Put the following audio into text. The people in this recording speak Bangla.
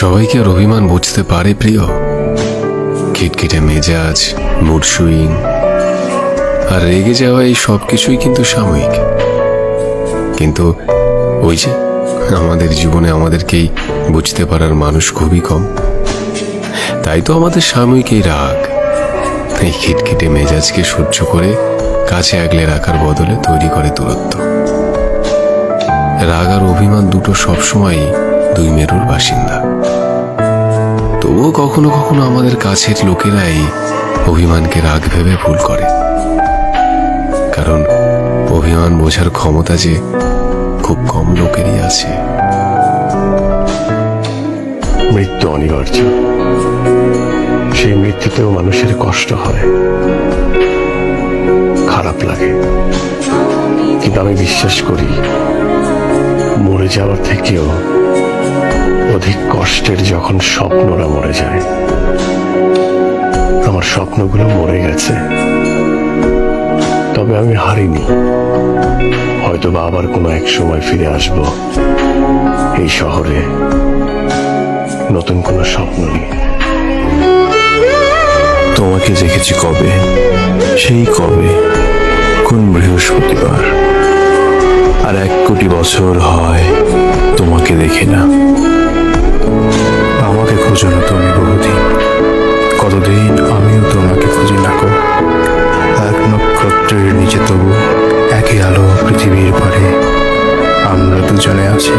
সবাইকে আর অভিমান বুঝতে পারে প্রিয়। খিটখিটে মেজাজ মুড সুইং আর রেগে যাওয়া এই সব কিছুই কিন্তু সাময়িক। কিন্তু ওই যে আমাদের জীবনে আমাদেরকেই বুঝতে পারার মানুষ খুবই কম। তাই তো আমাদের সাময়িক এই রাগ। এই খিটখিটে মেজাজকে সহ্য করে কাছে আগলে রাখার বদলে তৈরি করে দূরত্ব। রাগ আর অভিমান দুটো সবসময়ই দুই মেরুর বাসিন্দা। তবুও কখনো কখনো আমাদের কাছের লোকেরাই অভিমানকে রাগ ভেবে ভুল করে। কারণ অভিমান বোঝার ক্ষমতা যে খুব কম লোকেরই আছে। মৃত্যু অনিবার্য। সেই মৃত্যুতেও মানুষের কষ্ট হয়। খারাপ লাগে। কিন্তু আমি বিশ্বাস করি, মরে যাওয়ার থেকেও অধিক কষ্টের যখন স্বপ্নরা মরে যায়। আমার স্বপ্নগুলো মরে গেছে। তবে আমি হারিনি। হয়তো বা আবার কোনো এক সময় ফিরে আসব এই শহরে। নতুন কোনো স্বপ্ন নিয়ে। তোমাকে দেখেছি কবে? সেই কবে? কোন বৃহস্পতিবার? আর এক কোটি বছর হয় তোমাকে দেখি না। 你觉得要写？